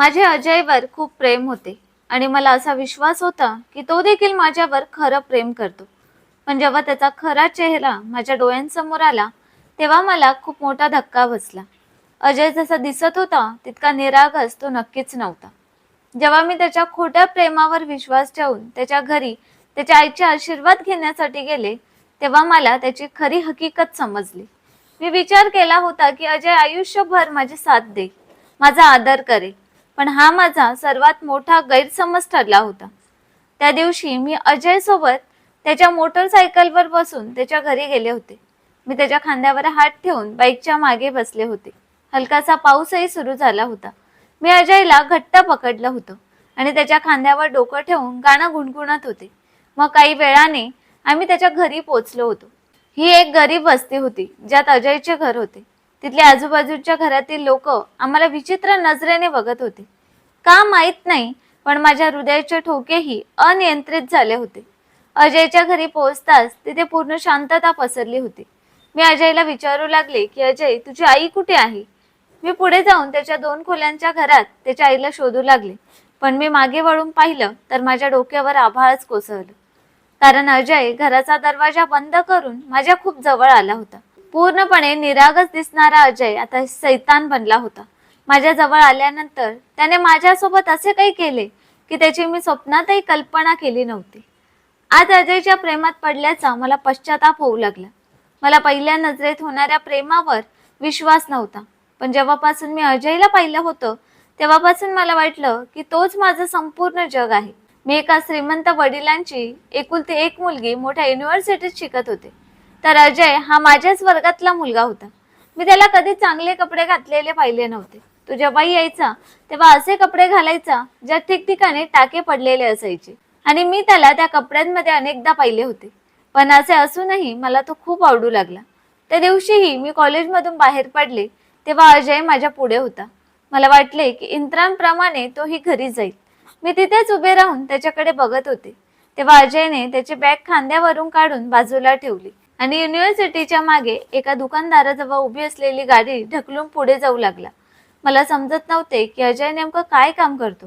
माझे अजयवर खूप प्रेम होते आणि मला असा विश्वास होता की तो देखील माझ्यावर खरं प्रेम करतो. पण जेव्हा त्याचा खरा चेहरा माझ्या डोळ्यांसमोर आला तेव्हा मला खूप मोठा धक्का बसला. अजय जसा दिसत होता तितका निरागस तो नक्कीच नव्हता. जेव्हा मी त्याच्या खोट्या प्रेमावर विश्वास ठेवून त्याच्या घरी त्याच्या आईचे आशीर्वाद घेण्यासाठी गेले तेव्हा मला त्याची खरी हकीकत समजली. मी विचार केला होता की अजय आयुष्यभर माझी साथ देईल माझा आदर करेल पण हा माझा सर्वात मोठा गैरसमज ठरला होता. त्या दिवशी मी अजय सोबत त्याच्या मोटरसायकलवर बसून त्याच्या घरी गेले होते. मी त्याच्या खांद्यावर हात ठेवून बाईकच्या मागे बसले होते. हलकासा पाऊसही सुरू झाला होता. मी अजयला घट्ट पकडलं होतं आणि त्याच्या खांद्यावर डोकं ठेवून गाणं गुणगुणत होते. मग काही वेळाने आम्ही त्याच्या घरी पोचलो होतो. ही एक गरीब वस्ती होती ज्यात अजयचे घर होते. तिथल्या आजूबाजूच्या घरातील लोक आम्हाला विचित्र नजरेने बघत होते. का माहीत नाही पण माझ्या हृदयाचे ठोकेही अनियंत्रित झाले होते. अजयच्या घरी पोहोचताच तिथे पूर्ण शांतता पसरली होती. मी अजयला विचारू लागले की अजय तुझी आई कुठे आहे? मी पुढे जाऊन त्याच्या दोन खोल्यांच्या घरात त्याच्या आईला शोधू लागले. पण मी मागे वळून पाहिलं तर माझ्या डोक्यावर आभाळच कोसळलं. कारण अजय घराचा दरवाजा बंद करून माझ्या खूप जवळ आला होता. पूर्णपणे निरागस दिसणारा अजय आता सैतान बनला होता. माझ्या जवळ आल्यानंतर त्याने माझ्यासोबत असे काही केले की त्याची मी स्वप्नातही कल्पना केली नव्हती. आज अजयच्या प्रेमात पडल्याचा मला पश्चाताप होऊ लागला. मला पहिल्या नजरेत होणाऱ्या प्रेमावर विश्वास नव्हता. पण जेव्हापासून मी अजयला पाहिलं होतं तेव्हापासून मला वाटलं की तोच माझं संपूर्ण जग आहे. मी एका श्रीमंत वडिलांची एकुलती एक मुलगी मोठ्या युनिव्हर्सिटीत शिकत होते. तर अजय हा माझ्याच वर्गातला मुलगा होता. मी त्याला कधी चांगले कपडे घातलेले पाहिले नव्हते. तो जेव्हाही यायचा तेव्हा असे कपडे घालायचा ज्यात ठिकठिकाणी टाके पडलेले असायचे. आणि मी त्याला त्या कपड्यांमध्ये अनेकदा पाहिले होते. पण असे असूनही मला तो खूप आवडू लागला. त्या दिवशीही मी कॉलेजमधून बाहेर पडले तेव्हा अजय माझ्या पुढे होता. मला वाटले की इंत्रांप्रमाणे तोही घरी जाईल. मी तिथेच उभे राहून त्याच्याकडे बघत होते. तेव्हा अजयने त्याची बॅग खांद्यावरून काढून बाजूला ठेवली. आणि युनिव्हर्सिटीच्या मागे एका दुकानदाराजवळ उभी असलेली गाडी ढकलून पुढे जाऊ लागला. मला समजत नव्हते की अजय नेमकं काय काम करतो.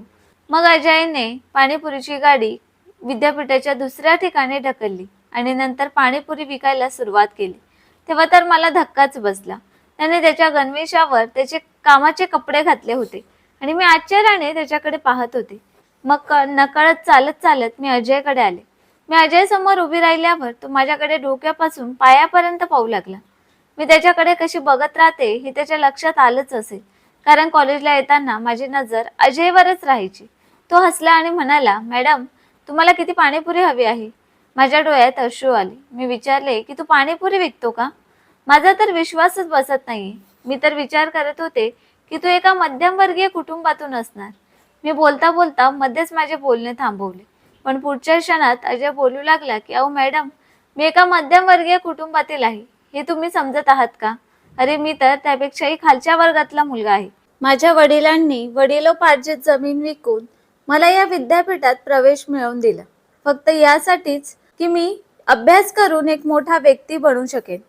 मग अजयने पाणीपुरीची गाडी विद्यापीठाच्या दुसऱ्या ठिकाणी ढकलली आणि नंतर पाणीपुरी विकायला सुरुवात केली. तेव्हा तर मला धक्काच बसला. त्याने त्याच्या गणवेशावर त्याचे कामाचे कपडे घातले होते आणि मी आश्चर्याने त्याच्याकडे पाहत होते. मग नकळत चालत चालत मी अजयकडे आले. मी अजय समोर उभी राहिल्यावर तो माझ्याकडे डोक्यापासून पायापर्यंत पाहू लागला. मी त्याच्याकडे कशी बघत राहते हे त्याच्या लक्षात आलंच असेल. कारण कॉलेजला येताना माझी नजर अजयवरच राहायची. तो हसला आणि म्हणाला मॅडम तुम्हाला किती पाणीपुरी हवी आहे? माझ्या डोळ्यात अश्रू आले. मी विचारले की तू पाणीपुरी विकतो का? माझा तर विश्वासच बसत नाही मी तर विचार करत होते की तू एका मध्यमवर्गीय कुटुंबातून असणार. मी बोलता बोलता मध्येच माझे बोलणे थांबवले. पण पुढच्या क्षणात अजय बोलू लागला की अहो मॅडम मी एका मध्यमवर्गीय कुटुंबातील आहे. हे तुम्ही समजत आहात का? अरे मी तर त्यापेक्षाही खालच्या वर्गातला मुलगा आहे. माझ्या वडिलांनी वडिलोपार्जित जमीन विकून मला या विद्यापीठात प्रवेश मिळवून दिला. फक्त यासाठीच की मी अभ्यास करून एक मोठा व्यक्ती बनू शकेन.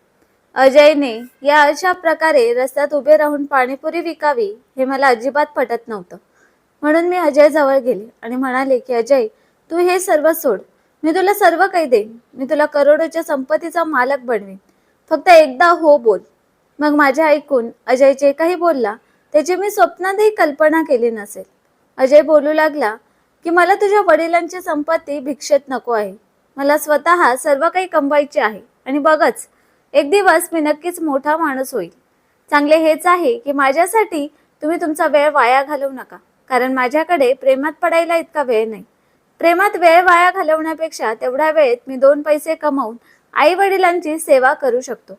अजयने या अशा प्रकारे रस्त्यात उभे राहून पाणीपुरी विकावी हे मला अजिबात पटत नव्हतं. म्हणून मी अजय जवळ गेले आणि म्हणाले की अजय तू हे सर्व सोड. मी तुला सर्व काही देईन. मी तुला करोडोच्या संपत्तीचा मालक बनवीन. फक्त एकदा हो बोल. मग माझ्या ऐकून अजय जे काही बोलला त्याची मी स्वप्नातही कल्पना केली नसेल. अजय बोलू लागला की मला तुझ्या वडिलांची संपत्ती भिक्षेत नको आहे. मला स्वतः सर्व काही कमवायचे आहे. आणि बघच एक दिवस मी नक्कीच मोठा माणूस होईल. चांगले हेच आहे की माझ्यासाठी तुम्ही तुमचा वेळ वाया घालवू नका. कारण माझ्याकडे प्रेमात पडायला इतका वेळ नाही. प्रेमात वेळ वाया घालवण्यापेक्षा तेवढ्या वेळेत मी दोन पैसे कमावून आई वडिलांची सेवा करू शकतो.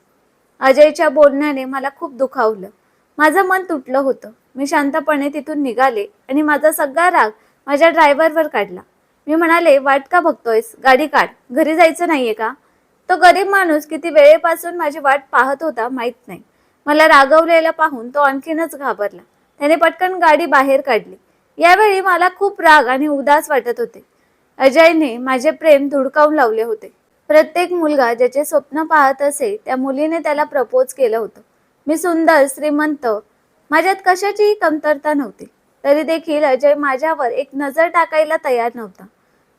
अजयच्या बोलण्याने मला खूप दुखावलं. माझं मन तुटलं होतं. मी शांतपणे तिथून निघाले आणि माझा सगळा राग माझ्या ड्रायव्हरवर काढला. मी म्हणाले वाट का बघतोयस? गाडी काढ. घरी जायचं नाहीये का? तो गरीब माणूस किती वेळेपासून माझी वाट पाहत होता माहीत नाही. मला रागवलेला पाहून तो आणखीनच घाबरला. त्याने पटकन गाडी बाहेर काढली. यावेळी मला खूप राग आणि उदास वाटत होते. अजयने माझे प्रेम धुडकावून लावले होते. प्रत्येक मुलगा ज्याचे स्वप्न पाहत असे त्या मुलीने त्याला प्रपोज केलं होतं. मी सुंदर श्रीमंत माझ्यात कशाचीही कमतरता नव्हती. तरी देखील अजय माझ्यावर एक नजर टाकायला तयार नव्हता.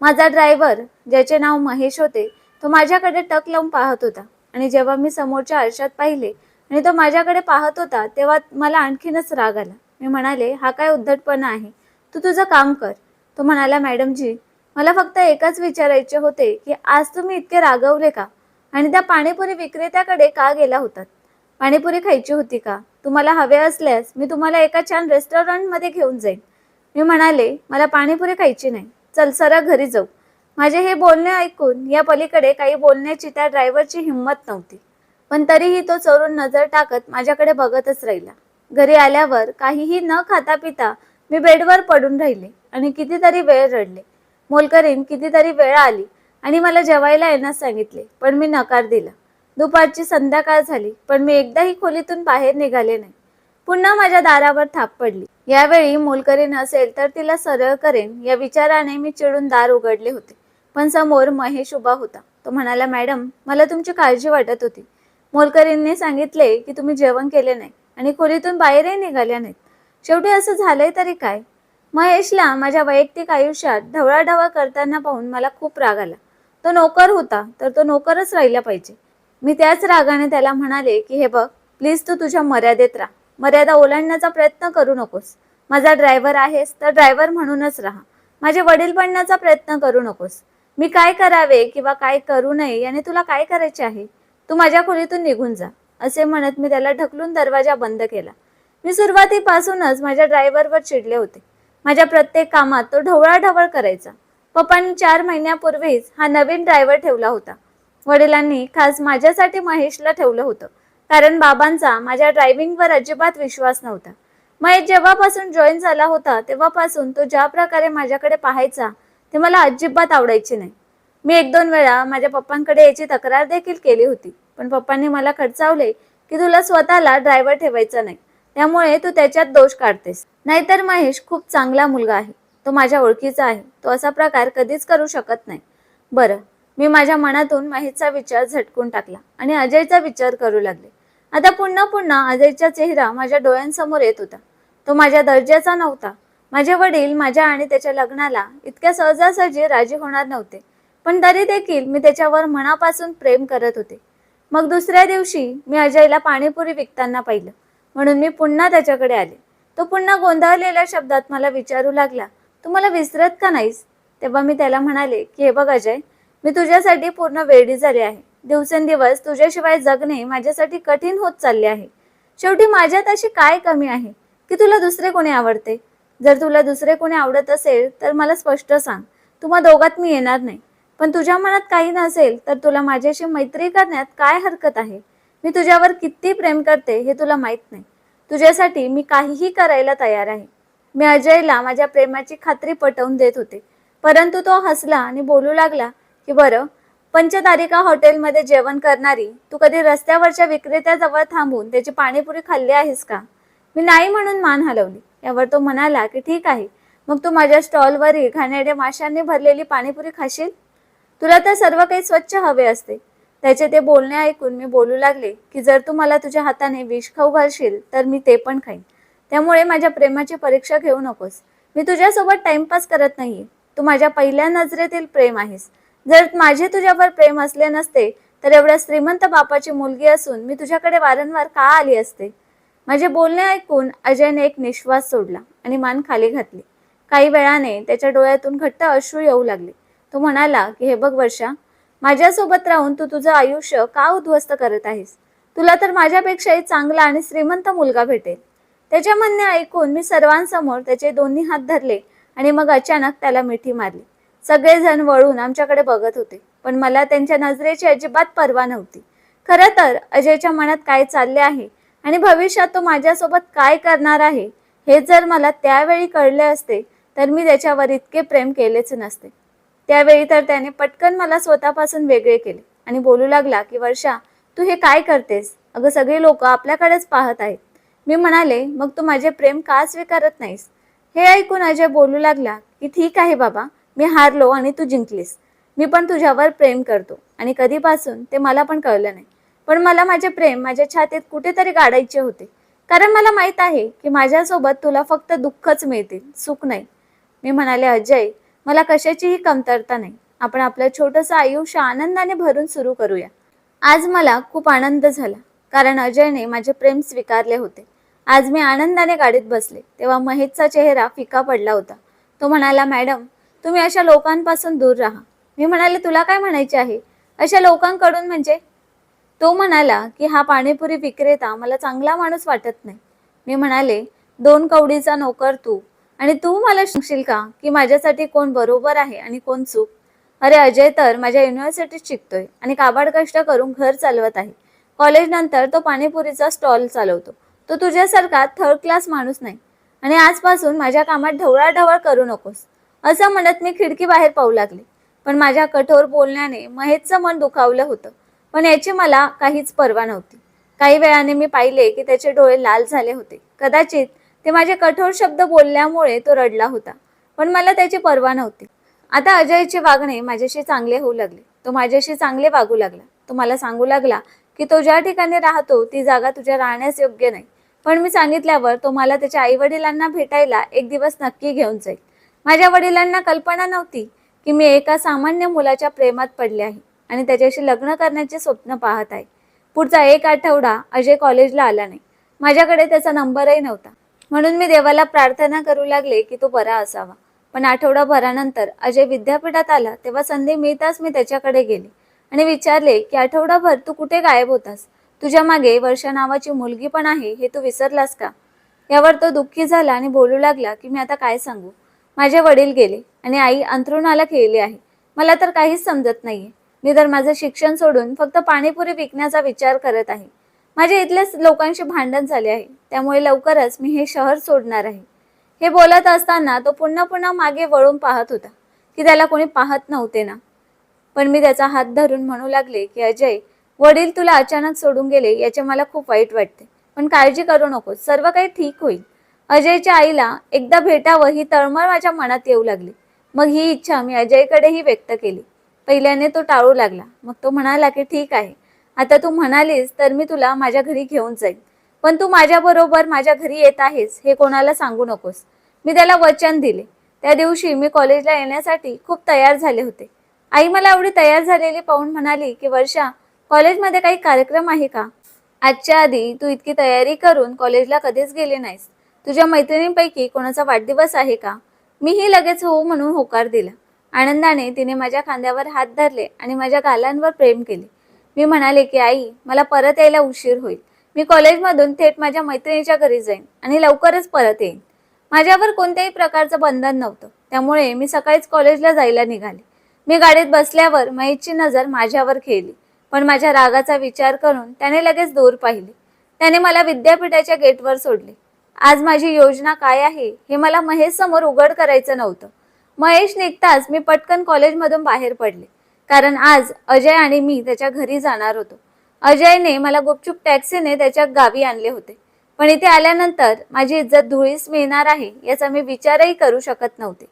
माझा ड्रायव्हर ज्याचे नाव महेश होते तो माझ्याकडे टक लावून पाहत होता. आणि जेव्हा मी समोरच्या आरशात पाहिले आणि तो माझ्याकडे पाहत होता तेव्हा मला आणखीनच राग आला. मी म्हणाले हा काय उद्धटपणा आहे. तू तुझं काम कर. तो म्हणाला मॅडमजी मला फक्त एकच विचारायचे होते की आज तुम्ही इतके रागवले का? आणि त्या पाणीपुरी विक्रेत्याकडे का गेला होतात? पाणीपुरी खायची होती का? तुम्हाला हवे असल्यास मी तुम्हाला एका छान रेस्टॉरंटमध्ये घेऊन जाईन. मी म्हणाले मला पाणीपुरी खायची नाही. चल सरळ घरी जाऊ. माझे हे बोलणे ऐकून या पलीकडे काही बोलण्याची त्या ड्रायव्हरची हिंमत नव्हती. पण तरीही तो चोरून नजर टाकत माझ्याकडे बघतच राहिला. घरी आल्यावर काहीही न खाता पिता मी बेडवर पडून राहिले आणि कितीतरी वेळ रडले. मोलकरीन कितीतरी वेळ आली आणि मला जेवायला येण्यास सांगितले पण मी नकार दिला. दुपारची संध्याकाळ झाली पण मी एकदाही खोलीतून बाहेर निघाले नाही. पुन्हा माझ्या दारावर थाप पडली. यावेळी मोलकरीन असेल तर तिला सरळ करेन या विचाराने मी चिडून दार उघडले होते. पण समोर महेश उभा होता. तो म्हणाला मॅडम मला तुमची काळजी वाटत होती. मोलकरींनी सांगितले की तुम्ही जेवण केले नाही आणि खोलीतून बाहेरही निघाल्या नाहीत. शेवटी असं झालंय तरी काय? महेशला माझ्या वैयक्तिक आयुष्यात ढवळाढवळ करताना पाहून मला खूप राग आला. तो नोकर होता तर तो नोकरच राहिला पाहिजे. मी त्याच रागाने त्याला म्हणाले की हे बघ प्लीज तू तुझ्या मर्यादेत राहा. मर्यादा ओलांडण्याचा प्रयत्न करू नकोस. माझा ड्रायव्हर आहेस तर ड्रायव्हर म्हणूनच राहा. माझे वडील बनण्याचा प्रयत्न करू नकोस. मी काय करावे किंवा काय करू नये याने तुला काय करायचे आहे? तू माझ्या खोलीतून निघून जा असे म्हणत मी त्याला ढकलून दरवाजा बंद केला. मी सुरुवातीपासूनच माझ्या ड्रायव्हरवर चिडले होते. माझ्या प्रत्येक कामात तो ढवळाढवळ करायचा. पप्पांनी चार महिन्यापूर्वीच हा नवीन ड्रायव्हर ठेवला होता. वडिलांनी खास माझ्यासाठी महेशला ठेवलं होतं. कारण बाबांचा माझ्या ड्रायव्हिंगवर अजिबात विश्वास नव्हता. महेश जेव्हापासून जॉईन झाला होता तेव्हापासून तो ज्या प्रकारे माझ्याकडे पाहायचा ते मला अजिबात आवडायचे नाही. मी एक दोन वेळा माझ्या पप्पांकडे याची तक्रार देखील केली होती. पण पप्पांनी मला खडचावले की तुला स्वतःला ड्रायव्हर ठेवायचा नाही. त्यामुळे तू त्याच्यात दोष काढतेस. नाहीतर महेश खूप चांगला मुलगा आहे. तो माझ्या ओळखीचा आहे. तो असा प्रकार कधीच करू शकत नाही. बरं मी माझ्या मनातून महेशचा विचार झटकून टाकला आणि अजयचा विचार करू लागले. आता पुन्हा पुन्हा अजयचा चेहरा माझ्या डोळ्यांसमोर येत होता. तो माझ्या दर्जाचा नव्हता. माझे वडील माझ्या आणि त्याच्या लग्नाला इतक्या सहजासहजी राजी होणार नव्हते. पण तरी देखील मी त्याच्यावर मनापासून प्रेम करत होते. मग दुसऱ्या दिवशी मी अजयला पाणीपुरी विकताना पाहिलं. म्हणून मी पुन्हा त्याच्याकडे आले. तो पुन्हा गोंधळलेल्या शब्दात मला विचारू लागला तू मला विसरत का नाहीस? तेव्हा मी त्याला म्हणाले की हे बघ अजय मी तुझ्यासाठी पूर्ण वेडी झाले आहे. दिवसेंदिवस तुझ्याशिवाय जगणे माझ्यासाठी कठीण होत चालले आहे. शेवटी माझ्यात अशी काय कमी आहे? की तुला दुसरे कोणी आवडते? जर तुला दुसरे कोणी आवडत असेल तर मला स्पष्ट सांग. तुम्हा दोघात मी येणार नाही. पण तुझ्या मनात काही नसेल तर तुला माझ्याशी मैत्री करण्यात काय हरकत आहे? मी तुझ्यावर किती प्रेम करते हे तुला माहीत नाही. तुझ्यासाठी मी काहीही करायला तयार आहे. मी अजयला माझ्या प्रेमाची खात्री पटवून देत होते. परंतु तो हसला आणि बोलू लागला की बरं पंचतारिका हॉटेलमध्ये जेवण करणारी तू कधी रस्त्यावरच्या विक्रेत्याजवळ थांबून त्याची पाणीपुरी खाल्ली आहेस का? मी नाही म्हणून मान हलवली. यावर तो म्हणाला की ठीक आहे. मग तू माझ्या स्टॉलवरील घाणेरड्या माशांनी भरलेली पाणीपुरी खाशील? तुला तर सर्व काही स्वच्छ हवे असते. त्याचे ते बोलणे ऐकून मी बोलू लागले की जर तू मला तुझ्या हाताने विष खाऊ घालशील तर मी ते पण खाईन. त्यामुळे माझ्या प्रेमाची परीक्षा घेऊ नकोस. मी तुझ्यासोबत टाइमपास करत नाही तू माझ्या पहिल्या नजरेतील प्रेम आहेस. जर माझे तुझ्यावर प्रेम असले नसते तर एवढ्या श्रीमंत बापाची मुलगी असून मी तुझ्याकडे वारंवार का आली असते? माझे बोलणे ऐकून अजयने एक निश्वास सोडला आणि मान खाली घातली. काही वेळाने त्याच्या डोळ्यातून घट्ट अश्रू येऊ लागले. तो म्हणाला की हे बघ वर्षा माझ्यासोबत राहून तू तुझं आयुष्य का उद्ध्वस्त करत आहेस? तुला तर माझ्यापेक्षाही चांगला आणि श्रीमंत मुलगा भेटेल. त्याचे म्हणणे ऐकून मी सर्वांसमोर त्याचे दोन्ही हात धरले आणि मग अचानक त्याला मिठी मारली. सगळेजण वळून आमच्याकडे बघत होते पण मला त्यांच्या नजरेची अजिबात पर्वा नव्हती. खरं तर अजयच्या मनात काय चालले आहे आणि भविष्यात तो माझ्यासोबत काय करणार आहे हे जर मला त्यावेळी कळले असते तर मी त्याच्यावर इतके प्रेम केलेच नसते. त्यावेळी तर त्याने पटकन मला स्वतःपासून वेगळे केले आणि बोलू लागला की वर्षा तू हे काय करतेस? अगं सगळे लोक आपल्याकडेच पाहत आहेत. मी म्हणाले मग तू माझे प्रेम का स्वीकारत नाहीस? हे ऐकून अजय बोलू लागला की ठीक आहे बाबा मी हारलो आणि तू जिंकलीस. मी पण तुझ्यावर प्रेम करतो. आणि कधीपासून ते मला पण कळलं नाही. पण मला माझे प्रेम माझ्या छातीत कुठेतरी गाडायचे होते. कारण मला माहीत आहे की माझ्यासोबत तुला फक्त दुःखच मिळतील सुख नाही. मी म्हणाले अजय मला कशाचीही कमतरता नाही. आपण आपलं छोटंसं आयुष्य आनंदाने भरून सुरू करूया. आज मला खूप आनंद झाला कारण अजयने माझे प्रेम स्वीकारले होते. आज मी आनंदाने गाडीत बसले तेव्हा महेशचा चेहरा फिका पडला होता. तो म्हणाला मॅडम तुम्ही अशा लोकांपासून दूर राहा. मी म्हणाले तुला काय म्हणायचे आहे? अशा लोकांकडून म्हणजे? तो म्हणाला की हा पाणीपुरी विक्रेता मला चांगला माणूस वाटत नाही. मी म्हणाले दोन कवडीचा नोकर तू आणि तू मला सांगशील का की माझ्यासाठी कोण बरोबर आहे आणि कोण चूक? अरे अजय तर माझ्या युनिव्हर्सिटीत शिकतोय आणि काबाड कष्ट करून घर चालवत आहे. कॉलेज नंतर तो पाणीपुरीचा स्टॉल चालवतो. तो तुझ्यासारखा थर्ड क्लास माणूस नाही. आणि आजपासून माझ्या कामात ढवळाढवळ करू नकोस. असं म्हणत मी खिडकी बाहेर पाहू लागले. पण माझ्या कठोर बोलण्याने महेशचं मन दुखावलं होतं. पण याची मला काहीच पर्वा नव्हती. काही वेळाने मी पाहिले की त्याचे डोळे लाल झाले होते. कदाचित ते माझे कठोर शब्द बोलल्यामुळे तो रडला होता. पण मला त्याची पर्वा नव्हती. आता अजयचे वागणे माझ्याशी चांगले होऊ लागले. तो माझ्याशी चांगले वागू लागला. तो मला सांगू लागला की तो ज्या ठिकाणी राहतो ती जागा तुझ्या राहण्यास योग्य नाही. पण मी सांगितल्यावर तो मला त्याच्या आई वडिलांना भेटायला एक दिवस नक्की घेऊन जाईल. माझ्या वडिलांना कल्पना नव्हती की मी एका सामान्य मुलाच्या प्रेमात पडले आहे आणि त्याच्याशी लग्न करण्याचे स्वप्न पाहत आहे. पुढचा एक आठवडा अजय कॉलेजला आला नाही. माझ्याकडे त्याचा नंबरही नव्हता. म्हणून मी देवाला प्रार्थना करू लागले की तो बरा असावा. पण आठवडाभरानंतर अजय विद्यापीठात आला तेव्हा संधी मिळताच मी त्याच्याकडे गेले आणि विचारले की आठवडाभर तू कुठे गायब होतास? तुझ्या मागे वर्षा नावाची मुलगी पण आहे हे तू विसरलास का? यावर तो दुःखी झाला आणि बोलू लागला की मी आता काय सांगू? माझे वडील गेले आणि आई अंथरुणाला खेळली आहे. मला तर काहीच समजत नाहीये. मी तर माझं शिक्षण सोडून फक्त पाणीपुरी विकण्याचा विचार करत आहे. माझ्या इथल्याच लोकांशी भांडण झाले आहे. त्यामुळे लवकरच मी हे शहर सोडणार आहे. हे बोलत असताना तो पुन्हा पुन्हा मागे वळून पाहत होता की त्याला कोणी पाहत नव्हते ना. पण मी त्याचा हात धरून म्हणू लागले की अजय वडील तुला अचानक सोडून गेले याचे मला खूप वाईट वाटते. पण काळजी करू नकोस सर्व काही ठीक होईल. अजयच्या आईला एकदा भेटावं ही तळमळ माझ्या मनात येऊ लागली. मग ही इच्छा मी अजयकडेही व्यक्त केली. पहिल्याने तो टाळू लागला. मग तो म्हणाला की ठीक आहे आता तू म्हणालीस तर मी तुला माझ्या घरी घेऊन जाईन. पण तू माझ्याबरोबर माझ्या घरी येत आहेस हे कोणाला सांगू नकोस. मी त्याला वचन दिले. त्या दिवशी मी कॉलेजला येण्यासाठी खूप तयार झाले होते. आई मला एवढी तयार झालेली पाहून म्हणाली की वर्षा कॉलेजमध्ये काही कार्यक्रम आहे का? आजच्या आधी तू इतकी तयारी करून कॉलेजला कधीच गेले नाहीस. तुझ्या मैत्रिणींपैकी कोणाचा वाढदिवस आहे का? मीही लगेच हो म्हणून होकार दिला. आनंदाने तिने माझ्या खांद्यावर हात धरले आणि माझ्या गालांवर प्रेम केले. मी म्हणाले की आई मला परत यायला उशीर होईल. मी कॉलेजमधून थेट माझ्या मैत्रिणीच्या घरी जाईन आणि लवकरच परत येईन. माझ्यावर कोणत्याही प्रकारचं बंधन नव्हतं. त्यामुळे मी सकाळीच कॉलेजला जायला निघाले. मी गाडीत बसल्यावर महेशची नजर माझ्यावर खेळली पण माझ्या रागाचा विचार करून त्याने लगेच दूर पाहिले. त्याने मला विद्यापीठाच्या गेटवर सोडले. आज माझी योजना काय आहे हे मला महेश समोर उघड करायचं नव्हतं. महेश निघताच मी पटकन कॉलेजमधून बाहेर पडले. कारण आज अजय आणि मी त्याच्या घरी जाणार होतो. अजयने मला गुपचूप टॅक्सीने त्याच्या गावी आणले होते. पण इथे आल्यानंतर माझी इज्जत धुळीस मिळणार आहे याचा मी विचारही करू शकत नव्हते.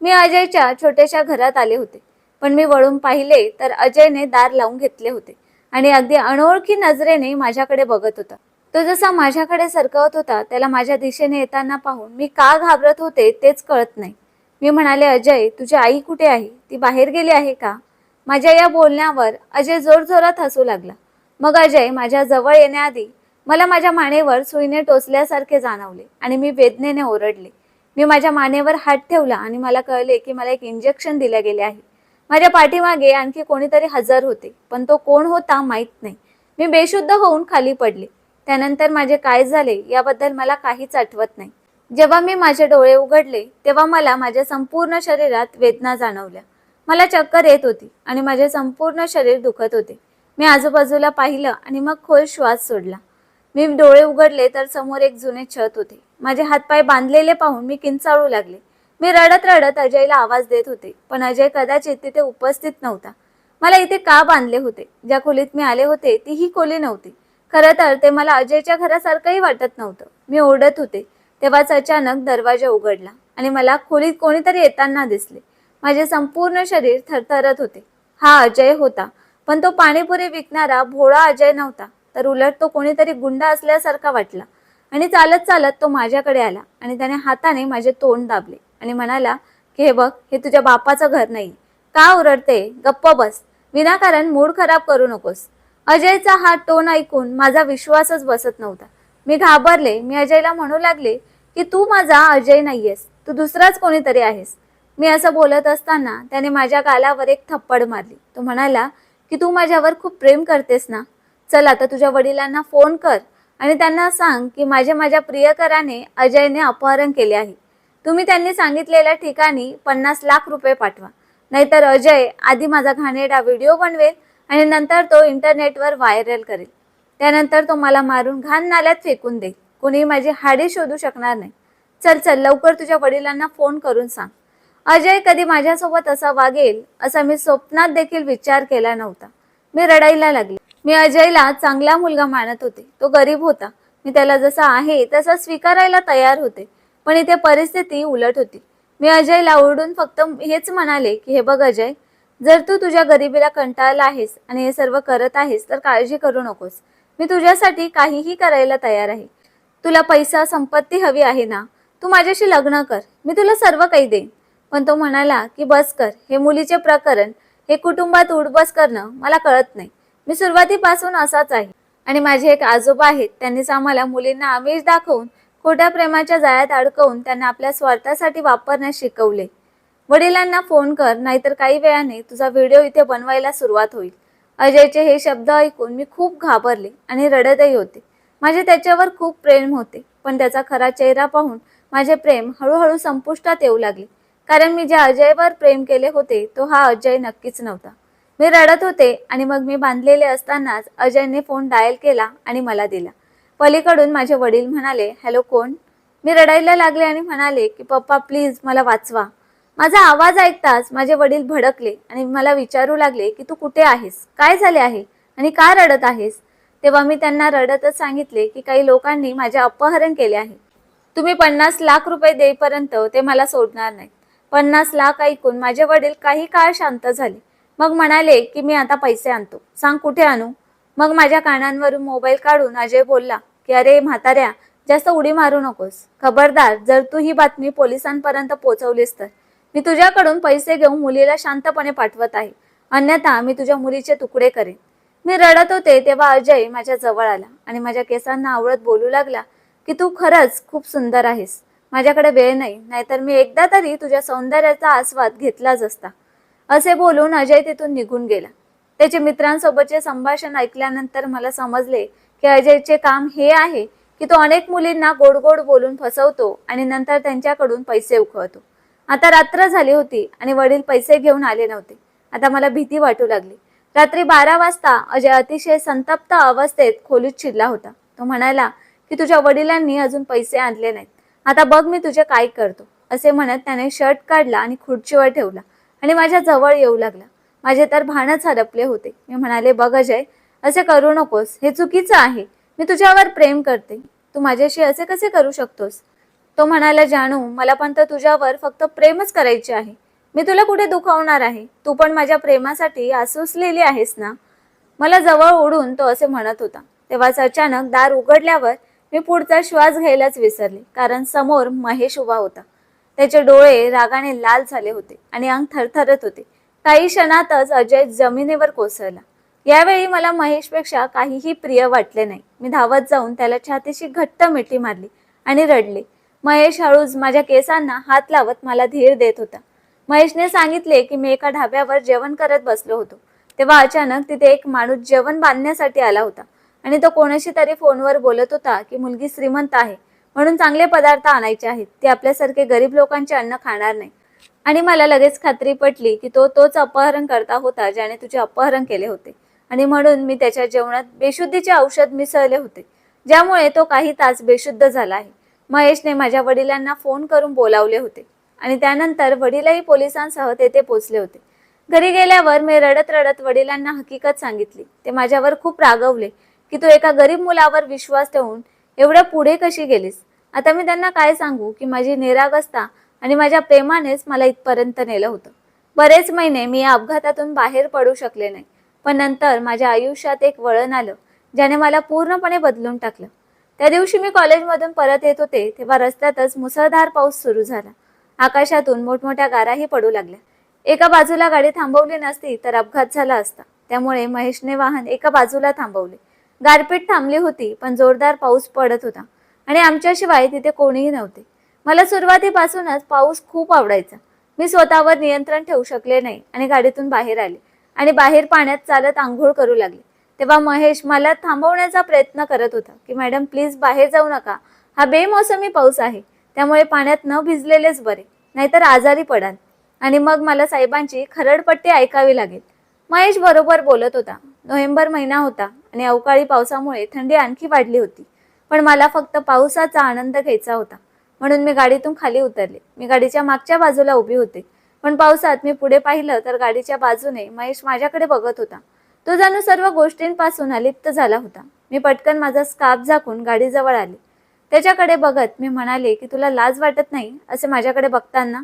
मी अजयच्या छोट्याशा घरात आले होते. पण मी वळून पाहिले तर अजयने दार लावून घेतले होते आणि अगदी अनोळखी नजरेने माझ्याकडे बघत होता. तो जसा माझ्याकडे सरकवत होता त्याला माझ्या दिशेने येताना पाहून मी का घाबरत होते तेच कळत नाही. मी म्हणाले अजय तुझी आई कुठे आहे? ती बाहेर गेली आहे का? माझ्या या बोलण्यावर अजय जोरजोरात हसू लागला. मग अजय माझ्या जवळ येण्याआधी मला माझ्या मानेवर सुईने टोचल्यासारखे जाणवले आणि मी वेदनेने ओरडले. मी माझ्या मानेवर हात ठेवला आणि मला कळले की मला एक इंजेक्शन दिले गेले आहे माझ्या पाठीमागे आणखी कोणीतरी हजर होते पण तो कोण होता माहीत नाही. मी बेशुद्ध होऊन खाली पडले. त्यानंतर माझे काय झाले याबद्दल मला काहीच आठवत नाही. जेव्हा मी माझे डोळे उघडले तेव्हा मला माझ्या संपूर्ण शरीरात वेदना जाणवल्या. मला चक्कर येत होती आणि माझे संपूर्ण शरीर दुखत होते. मी आजूबाजूला पाहिलं आणि मग खोल श्वास सोडला. मी डोळे उघडले तर समोर एक जुने छत होते. माझे हातपाय बांधलेले पाहून मी किंचाळू लागले. मी रडत रडत अजयला आवाज देत होते पण अजय कदाचित तिथे उपस्थित नव्हता. मला इथे का बांधले होते? ज्या खोलीत मी आले होते ती ही खोली नव्हती. खरं तर ते मला अजयच्या घरासारखंही वाटत नव्हतं. मी ओरडत होते तेव्हाच अचानक दरवाजा उघडला आणि मला खोलीत कोणीतरी येताना दिसले. माझे संपूर्ण शरीर थरथरत होते. हा अजय होता. पण तो पाणीपुरी विकणारा भोळा अजय नव्हता. तर उलट तो कोणीतरी गुंड असल्यासारखा वाटला. आणि चालत चालत तो माझ्याकडे आला आणि त्याने हाताने माझे तोंड दाबले आणि म्हणाला की हे बघ हे तुझ्या बापाचं घर नाही. का ओरडते? गप्प बस. विनाकारण मूड खराब करू नकोस. अजयचा हा टोन ऐकून माझा विश्वासच बसत नव्हता. मी घाबरले. मी अजयला म्हणू लागले की तू माझा अजय नाहीयेस. तू दुसराच कोणीतरी आहेस. मी असं बोलत असताना त्याने माझ्या गालावर एक थप्पड मारली. तो म्हणाला की तू माझ्यावर खूप प्रेम करतेस ना? चल आता तुझ्या वडिलांना फोन कर आणि त्यांना सांग की माझे माझ्या प्रियकराने अजयने अपहरण केले आहे. तुम्ही त्यांनी सांगितलेल्या ठिकाणी पन्नास लाख रुपये पाठवा. नाहीतर अजय आधी माझा घाणेडा व्हिडिओ बनवेल आणि नंतर तो इंटरनेटवर व्हायरल करेल. त्यानंतर तो मला मारून घाण नाल्यात फेकून देईल. कुणी माझी हाडी शोधू शकणार नाही. चल चल लवकर तुझ्या वडिलांना फोन करून सांग. अजय कधी माझ्यासोबत असा वागेल असा मी स्वप्नात देखील विचार केला नव्हता. मी रडायला लागले. मी अजयला चांगला मुलगा मानत होते. तो गरीब होता. मी त्याला जसा आहे तसा स्वीकारायला तयार होते. पण इथे परिस्थिती उलट होती. मी अजयला ओरडून फक्त हेच म्हणाले की हे बघ अजय जर तू तुझ्या गरिबीला कंटाळला आहेस आणि हे सर्व करत आहेस तर काळजी करू नकोस. मी तुझ्यासाठी काहीही करायला तयार आहे. तुला पैसा संपत्ती हवी आहे ना? तू माझ्याशी लग्न कर. मी तुला सर्व काही देईन. पण तो म्हणाला की बस कर. हे मुलीचे प्रकरण हे कुटुंबात उडबस करणं मला कळत नाही. मी सुरुवातीपासून असाच आहे आणि माझे एक आजोबा आहेत त्यांनीच आम्हाला मुलींना आमिष दाखवून खोट्या प्रेमाच्या जाळ्यात अडकवून त्यांना आपल्या स्वार्थासाठी वापरण्यास शिकवले. वडिलांना फोन कर नाहीतर काही वेळाने तुझा व्हिडिओ इथे बनवायला सुरुवात होईल. अजयचे हे शब्द ऐकून मी खूप घाबरले आणि रडतही होते. माझे त्याच्यावर खूप प्रेम होते पण त्याचा खरा चेहरा पाहून माझे प्रेम हळूहळू संपुष्टात येऊ लागले. कारण मी ज्या अजयवर प्रेम केले होते तो हा अजय नक्कीच नव्हता. मी रडत होते आणि मग मी बांधलेले असतानाच अजयने फोन डायल केला आणि मला दिला. पलीकडून माझे वडील म्हणाले हॅलो कोण? मी रडायला लागले आणि म्हणाले की पप्पा प्लीज मला वाचवा. माझा आवाज ऐकताच माझे वडील भडकले आणि मला विचारू लागले की तू कुठे आहेस? काय झाले आहे? आणि का रडत आहेस? तेव्हा मी त्यांना रडतच सांगितले की काही लोकांनी माझे अपहरण केले आहे. तुम्ही पन्नास लाख रुपये देईपर्यंत ते मला सोडणार नाही पन्नास लाख ऐकून माझे वडील काही काळ शांत झाले. मग म्हणाले की मी आता पैसे आणतो. सांग कुठे आणू? मग माझ्या कानांवरून मोबाईल काढून अजय बोलला की अरे म्हाताऱ्या जास्त उडी मारू नकोस. खबरदार जर तू ही बातमी पोलिसांपर्यंत पोहोचवलीस तर. मी तुझ्याकडून पैसे घेऊन मुलीला शांतपणे पाठवत आहे. अन्यथा मी तुझ्या मुलीचे तुकडे करेन. मी रडत होते तेव्हा अजय माझ्या जवळ आला आणि माझ्या केसांना आवडत बोलू लागला की तू खरंच खूप सुंदर आहेस. माझ्याकडे वेळ नाही नाहीतर मी एकदा तरी तुझ्या सौंदर्याचा आस्वाद घेतलाच असता. असे बोलून अजय तिथून निघून गेला. त्याचे मित्रांसोबतचे संभाषण ऐकल्यानंतर मला समजले की अजयचे काम हे आहे की तो अनेक मुलींना गोड गोड बोलून फसवतो आणि नंतर त्यांच्याकडून पैसे उकळतो आता रात्र झाली होती आणि वडील पैसे घेऊन आले नव्हते. आता मला भीती वाटू लागली. रात्री बारा वाजता अजय अतिशय संतप्त अवस्थेत खोलीत शिरला होता. तो म्हणाला की तुझ्या वडिलांनी अजून पैसे आणले नाहीत. आता बघ मी तुझे काय करतो. असे म्हणत त्याने शर्ट काढला आणि खुर्चीवर ठेवला. आणि माझ्या जवळ येऊ लागला. माझे तर भानच हरपले होते. मी म्हणाले बघ अजय असे करू नकोस. हे चुकीचं आहे. मी तुझ्यावर प्रेम करते. तू माझ्याशी असे कसे करू शकतोस? तो म्हणाला जाणू मला पण तर तुझ्यावर फक्त प्रेमच करायचे आहे. मी तुला कुठे दुखावणार आहे? तू पण माझ्या प्रेमासाठी आसुसलेली आहेस ना? मला जवळ ओढून तो असे म्हणत होता. तेव्हाच अचानक दार उघडल्यावर मी पुढचा श्वास घ्यायलाच विसरले कारण समोर महेश उभा होता. त्याचे डोळे रागाने लाल झाले होते आणि अंग थरथरत होते. काही क्षणातच अजय जमिनीवर कोसळला. यावेळी मला महेशपेक्षा काहीही प्रिय वाटले नाही. मी धावत जाऊन त्याला छातीशी घट्ट मिठी मारली आणि रडले. महेश हळूच माझ्या केसांना हात लावत मला धीर देत होता. महेशने सांगितले की मी एका ढाब्यावर जेवण करत बसलो होतो. तेव्हा अचानक तिथे एक माणूस जेवण बांधण्यासाठी आला होता. आणि तो कोणाशी तरी फोनवर बोलत होता की मुलगी श्रीमंत आहे म्हणून चांगले पदार्थ आणायचे आहेत ते आपल्यासारखे गरीब लोकांचे अन्न खाणार नाही. आणि मला लगेच खात्री पटली की तो तोच अपहरण करता होता ज्याने तुझे अपहरण केले होते. आणि म्हणून मी त्याच्या जेवणात बेशुद्धीचे औषध मिसळले होते ज्यामुळे तो काही तास बेशुद्ध झाला आहे. महेशने माझ्या वडिलांना फोन करून बोलावले होते आणि त्यानंतर वडीलही पोलिसांसह तेथे पोचले होते. घरी गेल्यावर मी रडत रडत वडिलांना हकीकत सांगितली. ते माझ्यावर खूप रागवले. की तू एका गरीब मुलावर विश्वास ठेवून एवढ्या पुढे कशी गेलीस? आता मी त्यांना काय सांगू की माझी निरागसता आणि माझ्या प्रेमानेच मला इथपर्यंत नेलं होतं. बरेच महिने मी या अपघातातून बाहेर पडू शकले नाही पण नंतर माझ्या आयुष्यात एक वळण आलं ज्याने मला पूर्णपणे बदलून टाकलं. त्या दिवशी मी कॉलेजमधून परत येत होते तेव्हा रस्त्यातच मुसळधार पाऊस सुरू झाला. आकाशातून मोठमोठ्या गाराही पडू लागल्या. एका बाजूला गाडी थांबवली नसती तर अपघात झाला असता. त्यामुळे महेशने वाहन एका बाजूला थांबवले. गारपीट थांबली होती पण जोरदार पाऊस पडत होता. आणि आमच्याशिवाय तिथे कोणीही नव्हते. मला सुरुवातीपासूनच पाऊस खूप आवडायचा. मी स्वतःवर नियंत्रण ठेवू शकले नाही आणि गाडीतून बाहेर आले. आणि बाहेर पाण्यात चालत आंघोळ करू लागले. तेव्हा महेश मला थांबवण्याचा प्रयत्न करत होता की मॅडम प्लीज बाहेर जाऊ नका. हा बेमोसमी पाऊस आहे. त्यामुळे पाण्यात न भिजलेलेच बरे. नाहीतर आजारी पडाल. आणि मग मला साहेबांची खरडपट्टी ऐकावी लागेल. महेश बरोबर बोलत होता. नोव्हेंबर महिना होता. आणि अवकाळी पावसामुळे थंडी आणखी वाढली होती. पण मला फक्त पावसाचा आनंद घ्यायचा होता. म्हणून मी गाडीतून खाली उतरले. मी गाडीच्या मागच्या बाजूला उभी होते. पण पावसात मी पुढे पाहिलं तर गाडीच्या बाजूने महेश माझ्याकडे बघत होता. तो जणू सर्व गोष्टींपासून अलिप्त झाला होता. मी पटकन माझा स्कार्फ झाकून गाडीजवळ आले. त्याच्याकडे बघत मी म्हणाले की तुला लाज वाटत नाही असे माझ्याकडे बघताना?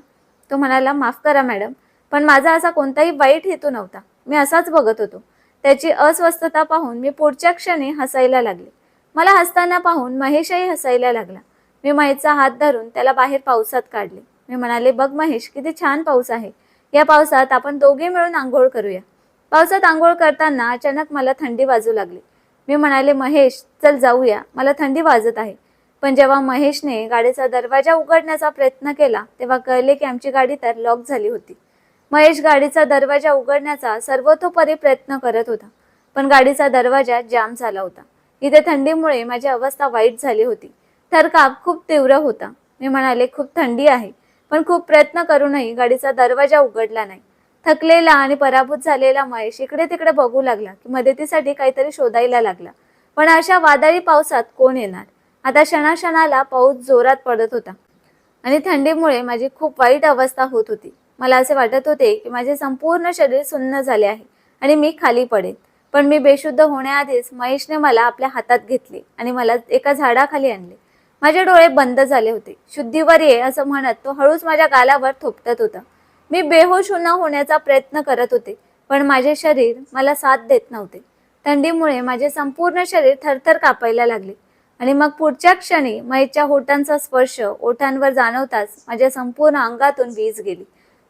तो म्हणाला माफ करा मॅडम पण माझा असा कोणताही वाईट हेतू नव्हता. मी असाच बघत होतो. त्याची अस्वस्थता पाहून मी पुढच्या क्षणी हसायला लागले. मला हसताना पाहून महेशही हसायला लागला. मी महेशचा हात धरून त्याला बाहेर पावसात काढले. मी म्हणाले बघ महेश किती छान पाऊस आहे. या पावसात आपण दोघे मिळून आंघोळ करूया. पावसात आंघोळ करताना अचानक मला थंडी वाजू लागली. मी म्हणाले महेश चल जाऊया. मला थंडी वाजत आहे. पण जेव्हा महेशने गाडीचा दरवाजा उघडण्याचा प्रयत्न केला तेव्हा कळले की आमची गाडी तर लॉक झाली होती. महेश गाडीचा दरवाजा उघडण्याचा सर्वतोपरी प्रयत्न करत होता. पण गाडीचा दरवाजा जाम झाला होता. इथे थंडीमुळे माझी अवस्था वाईट झाली होती. थरकाप खूप तीव्र होता. मी म्हणाले खूप थंडी आहे. पण खूप प्रयत्न करूनही गाडीचा दरवाजा उघडला नाही. थकलेला आणि पराभूत झालेला महेश इकडे तिकडे बघू लागला की मदतीसाठी काहीतरी शोधायला लागला. पण अशा वादळी पावसात कोण येणार? आता क्षणाक्षणाला पाऊस जोरात पडत होता. आणि थंडीमुळे माझी खूप वाईट अवस्था होत होती. मला असे वाटत होते की माझे संपूर्ण शरीर सुन्न झाले आहे आणि मी खाली पडेल पण मी बेशुद्ध होण्याआधीच महेशने मला आपल्या हातात घेतले आणि मला एका झाडाखाली आणले. माझे डोळे बंद झाले होते. शुद्धीवर ये असं म्हणत तो हळूच माझ्या गालावर थोपटत होता. मी बेहोश न होण्याचा प्रयत्न करत होते पण माझे शरीर मला साथ देत नव्हते. थंडीमुळे माझे संपूर्ण शरीर थरथर कापायला लागले आणि मग पुढच्या क्षणी महेशच्या होटांचा स्पर्श ओठांवर जाणवताच माझ्या संपूर्ण अंगातून वीज गेली.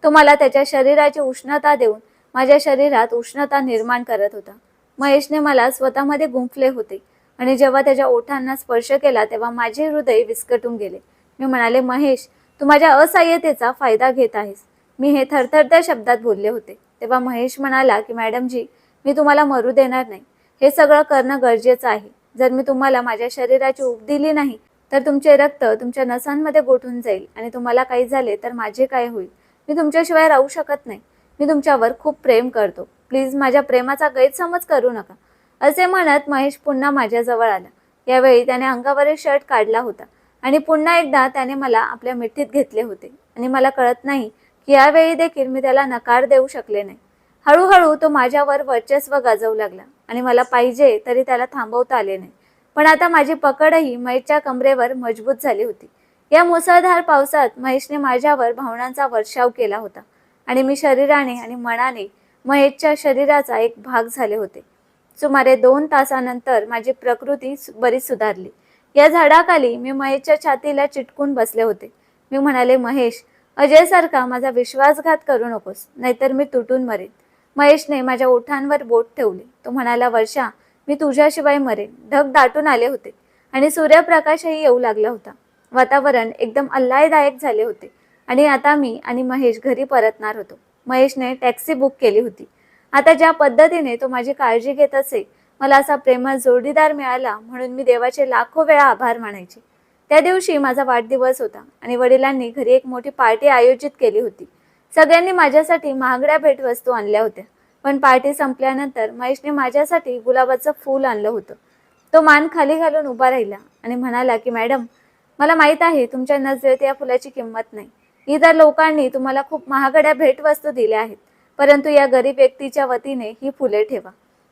तो मला त्याच्या शरीराची उष्णता देऊन माझ्या शरीरात उष्णता निर्माण करत होता. महेशने मला स्वतःमध्ये गुंफले होते आणि जेव्हा त्याच्या ओठांना स्पर्श केला तेव्हा माझे हृदय विस्कटून गेले. मी म्हणाले महेश तू माझ्या असहाय्यतेचा फायदा घेत आहेस. मी हे थरथरत्या शब्दात बोलले होते. तेव्हा महेश म्हणाला की मॅडमजी मी तुम्हाला मरू देणार नाही. हे सगळं करणं गरजेचं आहे. जर मी तुम्हाला माझ्या शरीराची ऊब दिली नाही तर तुमचे रक्त तुमच्या नसांमध्ये गोठून जाईल आणि तुम्हाला काही झाले तर माझे काय होईल? मी तुमच्याशिवाय राहू शकत नाही. मी तुमच्यावर खूप प्रेम करतो. प्लीज माझ्या प्रेमाचा गैरसमज करू नका. असे म्हणत महेश पुन्हा माझ्याजवळ आला. यावेळी त्याने अंगावरील शर्ट काढला होता आणि पुन्हा एकदा त्याने मला आपल्या मिठीत घेतले होते. आणि मला कळत नाही की यावेळी देखील मी त्याला नकार देऊ शकले नाही. हळूहळू तो माझ्यावर वर्चस्व गाजवू लागला आणि मला पाहिजे तरी त्याला थांबवता आले नाही. पण आता माझी पकडही महेशच्या कमरेवर मजबूत झाली होती. या मुसळधार पावसात महेशने माझ्यावर भावनांचा वर्षाव केला होता आणि मी शरीराने आणि मनाने महेशच्या शरीराचा एक भाग झाले होते. सुमारे दोन तासानंतर माझी प्रकृती बरीच सुधारली. या झाडाखाली मी महेशच्या छातीला चिटकून बसले होते. मी म्हणाले महेश अजयसारखा माझा विश्वासघात करू नकोस नाहीतर मी तुटून मरेन. महेशने माझ्या ओठांवर बोट ठेवले. तो म्हणाला वर्षा मी तुझ्याशिवाय मरेन. ढग दाटून आले होते आणि सूर्यप्रकाशही येऊ लागला होता. वातावरण एकदम आल्हाददायक झाले होते. आणि आता मी आणि महेश घरी परतणार होतो. महेशने टॅक्सी बुक केली होती. आता ज्या पद्धतीने तो माझी काळजी घेत असे मला असा प्रेमात जोडीदार मिळाला म्हणून मी देवाचे लाखो वेळा आभार मानायचे. त्या दिवशी माझा वाढदिवस होता आणि वडिलांनी घरी एक मोठी पार्टी आयोजित केली होती. सगळ्यांनी माझ्यासाठी महागड्या भेटवस्तू आणल्या होत्या. पण पार्टी संपल्यानंतर महेशने माझ्यासाठी गुलाबाचं फूल आणलं होतं. तो मान खाली घालून उभा राहिला आणि म्हणाला की मॅडम मला माहीत आहे तुमच्या नजरेत या फुलाची किंमत नाही. इतर लोकांनी तुम्हाला खूप महागड्या भेटवस्तू दिल्या आहेत परंतु या गरीब व्यक्तीच्या वतीने ही फुले ठेवा.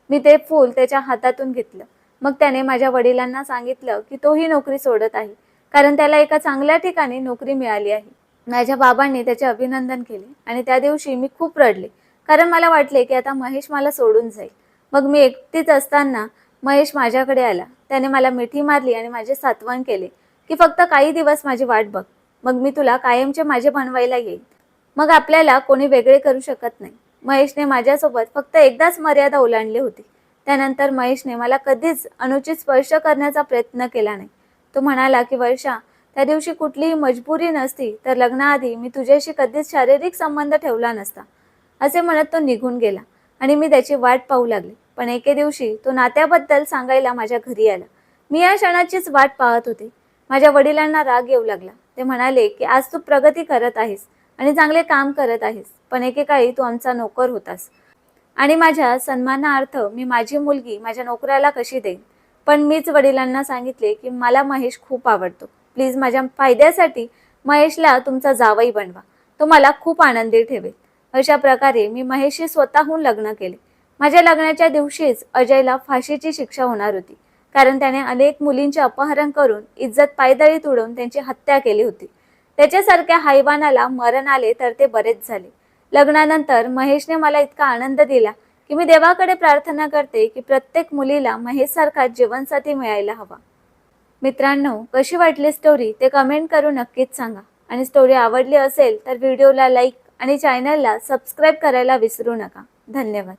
मी ते फूल त्याच्या हातातून घेतलं. मग त्याने माझ्या वडिलांना सांगितलं की तोही नोकरी सोडत आहे कारण त्याला एका चांगल्या ठिकाणी नोकरी मिळाली आहे. माझ्या बाबांनी त्याचे अभिनंदन केले आणि त्या दिवशी मी खूप रडले कारण मला वाटले की आता महेश मला सोडून जाईल. मग मी एकटीच असताना महेश माझ्याकडे आला. त्याने मला मिठी मारली आणि माझे सात्वन केले. की फक्त काही दिवस माझी वाट बघ. मग मी तुला कायमचे माझे बनवायला येईल मग आपल्याला कोणी वेगळे करू शकत नाही. महेशने माझ्यासोबत फक्त एकदाच मर्यादा ओलांडली होती. त्यानंतर महेशने मला कधीच अनुचित स्पर्श करण्याचा प्रयत्न केला नाही. तो म्हणाला की वर्षा त्या दिवशी कुठलीही मजबुरी नसती तर लग्नाआधी मी तुझ्याशी कधीच शारीरिक संबंध ठेवला नसता. असे म्हणत तो निघून गेला आणि मी त्याची वाट पाहू लागले. पण एके दिवशी तो नात्याबद्दल सांगायला माझ्या घरी आला. मी या क्षणाचीच वाट पाहत होते. माझ्या वडिलांना राग येऊ लागला. ते म्हणाले की आज तू प्रगती करत आहेस आणि चांगले काम करत आहेस पण एकेकाळी तू आमचा नोकर होतास. आणि माझ्या सन्मानार्थ मी माझी मुलगी माझ्या नोकऱ्याला कशी देईन? पण मीच वडिलांना सांगितले की मला महेश खूप आवडतो. प्लीज माझ्या फायद्यासाठी महेशला तुमचा जावई बनवा. तो मला खूप आनंदी ठेवेल. अशा प्रकारे मी महेशशी स्वतःहून लग्न केले. माझ्या लग्नाच्या दिवशीच अजयला फाशीची शिक्षा होणार होती. कारण त्याने अनेक मुलींचे अपहरण करून इज्जत पायदळी तुडवून त्यांची हत्या केली होती. त्याच्यासारख्या हैवानाला मरण आले तर ते बरेच झाले. लग्नानंतर महेशने मला इतका आनंद दिला की मी देवाकडे प्रार्थना करते की प्रत्येक मुलीला महेशसारखा जीवनसाथी मिळायला हवा. मित्रांनो कशी वाटली स्टोरी ते कमेंट करून नक्कीच सांगा. आणि स्टोरी आवडली असेल तर व्हिडिओला लाईक आणि चॅनलला सबस्क्राईब करायला विसरू नका. धन्यवाद.